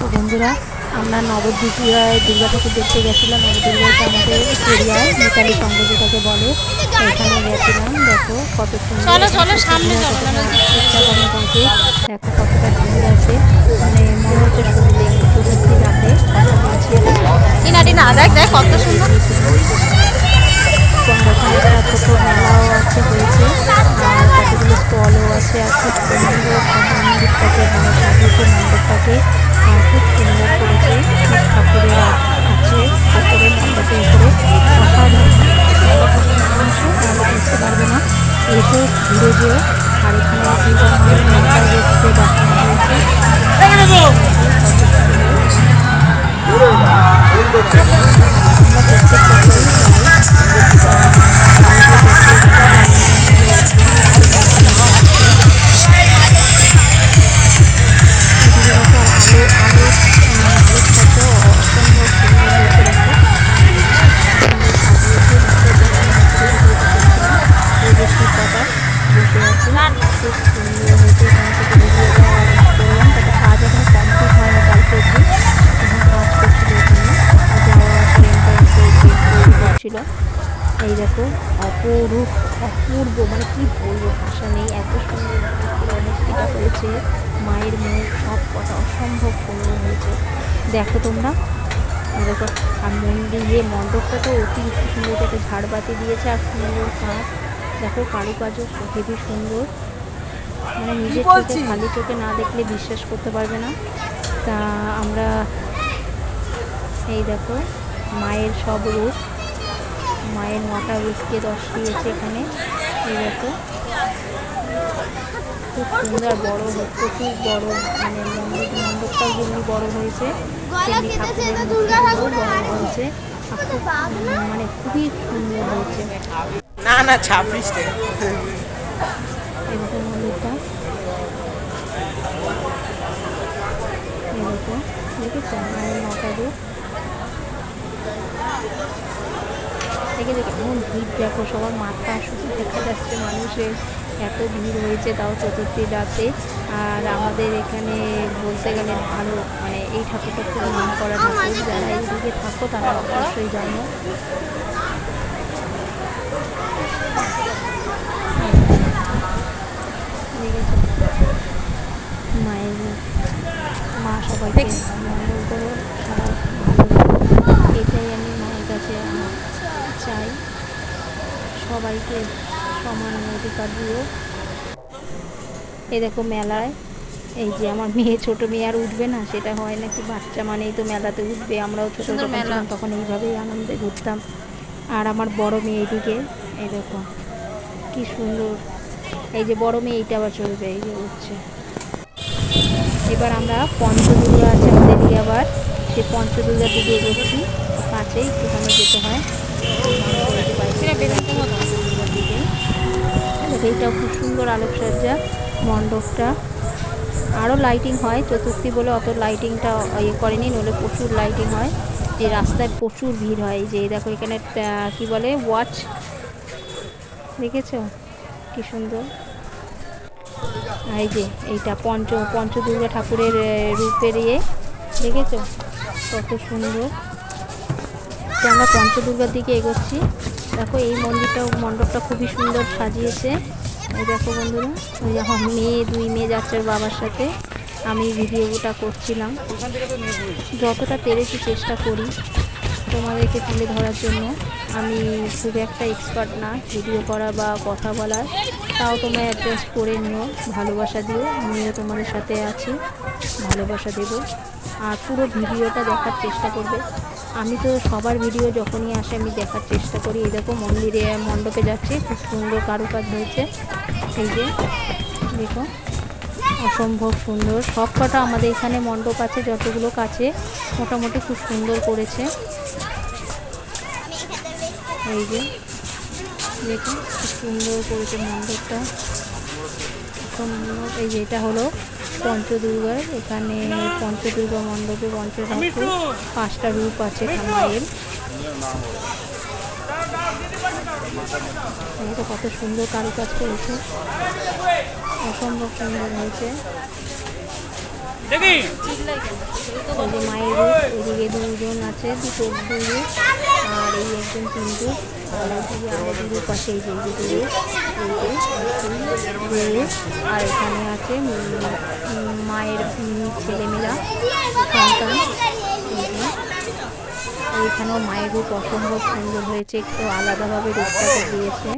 তো বন্ধুরা আমরা নবদ্বীপিয়ায় দুর্গা ঠাকুর দেখতে গেছিলাম। নবদুর্গাতে আমাদের এরিয়ায় মিতালি সংঘ যেটাকে বলে এখানে গেছিলাম। দেখো কত সুন্দর চলো, চলো, সামনে চলো, দেখো কতটা ভিড় আছে। মানে মনে হচ্ছে সত্যি সত্যি রাতে কথা টিনা টিনা দেখ দেখ কত সুন্দর। ওখানে একটা ছোটো মেলাও আছে হয়েছে। কতগুলো স্টলও আছে। আর খুব সুন্দর মন্দিরটাকে মানে সাজিয়েছে ঘুরে যেও আর এখানে দুর্গা মায়ের মনটা দেখতে দেখানো ছিল এই দেখো, অপরূপ, অপূর্ব মানে কি বলব, ভাষা নেই, এত সুন্দর মূর্তিটা হয়েছে। মায়ের মুখ সব কথা অসম্ভব সুন্দর হয়েছে। দেখো তোমরা দেখো, আর মন্দির মণ্ডপটা তো অতি সুন্দর একটা ঝাড়বাতি দিয়েছে, আর সুন্দর কাঠ। দেখো কারুকাজও হেবি সুন্দর। মানে নিজের চোখে খালি চোখে না দেখলে বিশ্বাস করতে পারবে না। তা আমরা এই দেখো মায়ের সব রূপ। মায়ের নটা রূপকে দশ দিয়েছে এখানে। এই দেখো। খুব সুন্দর বড় হচ্ছে খুব বড় মানে মন্দির মণ্ডপটাও যেমনি বড় হয়েছে তেমনি ঠাকুরের বড় হয়েছে। মানে খুবই সুন্দর হয়েছে। না না, ছাব্বিশ টাকা এই দেখো মন্দিরটা এই দেখো দেখেছ মায়ের নটা দেখে দেখে এমন ভিড় দেখো সবার মাথা শুধু দেখা যাচ্ছে মানুষের এত ভিড় হয়েছে, তাও চতুর্থী রাতে আর আমাদের এখানে বলতে গেলে ভালো মানে এই ঠাকুরটা খুব নাম করা ঠাকুর, যারা এইদিকে থাকো তারা অবশ্যই জানো? মায়ের মা সবাইকে মঙ্গল করো সবাই এটাই আমি মায়ের কাছে চাই সবাইকে সমান অধিকার দিও এই দেখো মেলায় এই যে আমার মেয়ে ছোট মেয়ে আর উঠবে না সেটা হয় নাকি বাচ্চা মানেই তো মেলাতে উঠবে আমরাও ছোটো মেলা। তখন এইভাবেই আনন্দে ঘুরতাম আর আমার বড় মেয়ে এদিকে এই দেখো কি সুন্দর। এই যে বড় মেয়ে এইটা আবার চলবে এই যে উঠছে। এবার আমরা পঞ্চদুর্গা আছে আমাদের আবার। সেই পঞ্চদুর্গার দিকে এগোচ্ছি কাছেই সেখানে যেতে হয়। এইটাও খুব সুন্দর আলোকসজ্জা মণ্ডপটা। আরও লাইটিং হয় চতুর্থী বলে অত লাইটিংটা ইয়ে করেনি নইলে প্রচুর লাইটিং হয়। যে রাস্তায় প্রচুর ভিড় হয় যে এই দেখো এখানে কি বলে ওয়াচ দেখেছ? কি সুন্দর। এই যে এইটা পঞ্চ, পঞ্চদুর্গা ঠাকুরের রূপের ইয়ে দেখেছ? কত সুন্দর। আমরা পঞ্চদুর্গার দিকে এগোচ্ছি। দেখো, এই মন্দিরটা মণ্ডপটা খুবই সুন্দর সাজিয়েছে। এই দেখো বন্ধুরা ওই যে আমার মেয়ে, দুই মেয়ে যাচ্ছে বাবার সাথে। আমি ভিডিওটা করছিলাম। যতটা পেরেছি চেষ্টা করি তোমাদেরকে তুলে ধরার জন্য। আমি খুব একটা এক্সপার্ট না ভিডিও করা বা কথা বলার। তাও তোমরা অ্যাডজাস্ট করে নিও, ভালোবাসা দিও। আমিও তোমাদের সাথে আছি, ভালোবাসা দেবো। আর পুরো ভিডিওটা দেখার চেষ্টা করবে। আমি তো সবার ভিডিও যখনই আসে, আমি দেখার চেষ্টা করি। এই দেখো মন্দিরে, মণ্ডপে যাচ্ছি, খুব সুন্দর কারুকাজ হয়েছে। এই যে, দেখো, অসম্ভব সুন্দর। সব কটা আমাদের এখানে মণ্ডপ আছে, যতগুলো কাছে, মোটামুটি খুব সুন্দর করেছে। এই যে, দেখুন সুন্দর করেছে মণ্ডপটা সুন্দর এই যে এটা হলো পঞ্চদুর্গার এখানে পঞ্চদুর্গা মণ্ডপে পঞ্চঠাকুর পাঁচটা রূপ আছে মায়ের কত সুন্দর কারুকাজ করেছে। অসম্ভব সুন্দর হয়েছে। যে মায়ের এদিকে দুজন আছে, দুটো দুই আর এই একজন তিন রূপ আর ওইদিকে আরও রূপ এই যে রূপ আর এখানে আছে মায়ের ছেলেমেয়েরা, সন্তান। এখানেও মায়ের রূপ অসম্ভব সুন্দর হয়েছে, একটু আলাদাভাবে রূপটাকে দিয়েছে।